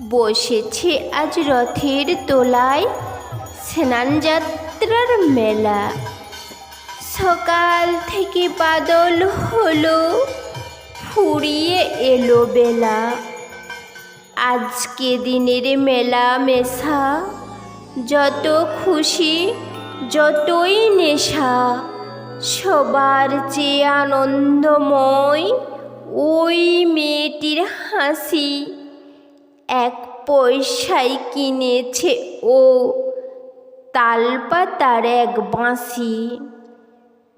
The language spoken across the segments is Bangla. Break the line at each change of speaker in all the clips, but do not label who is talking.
বসেছে আজ রথের তোলায় স্নানযাত্রার মেলা। সকাল থেকে বাদল হলো, ফুরিয়ে এলো বেলা। আজকে দিনের মেলা মেশা, যত খুশি, যতই নেশা, সবার চেয়ে আনন্দময় ওই মেয়েটির হাসি। এক পয়সায় কিনেছে। ও তালপাতার এক বাঁশি।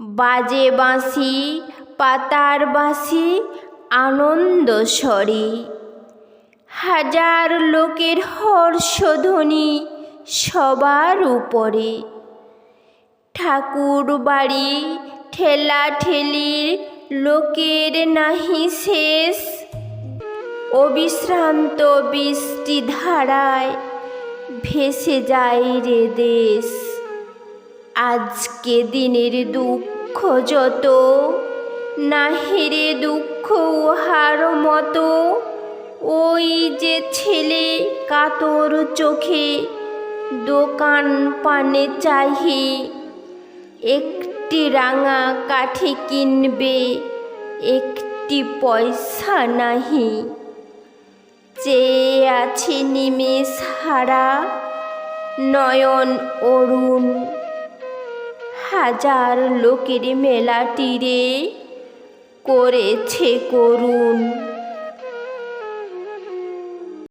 বাজে বাঁশি, পাতার বাঁশি, আনন্দ স্বরে। হাজার লোকের হর্ষধ্বনি সবার উপরে। ঠাকুর বাড়ি ঠেলা ঠেলির লোকের নাহি শেষ। অবিশ্রান্ত বৃষ্টি ধারায় ভেসে যায় রে দেশ। আজকে দিনের দুঃখ যত, না হেরে দুঃখ উহার মতো। ওই যে ছেলে কাতর চোখে দোকান পানে চাহি, একটি রাঙা কাঠি কিনবে, একটি পয়সা নাহি। আছে নিমেষ হারা নয়ন অরুণ। হাজার লোকের মেলা তীরে করেছে করুণ।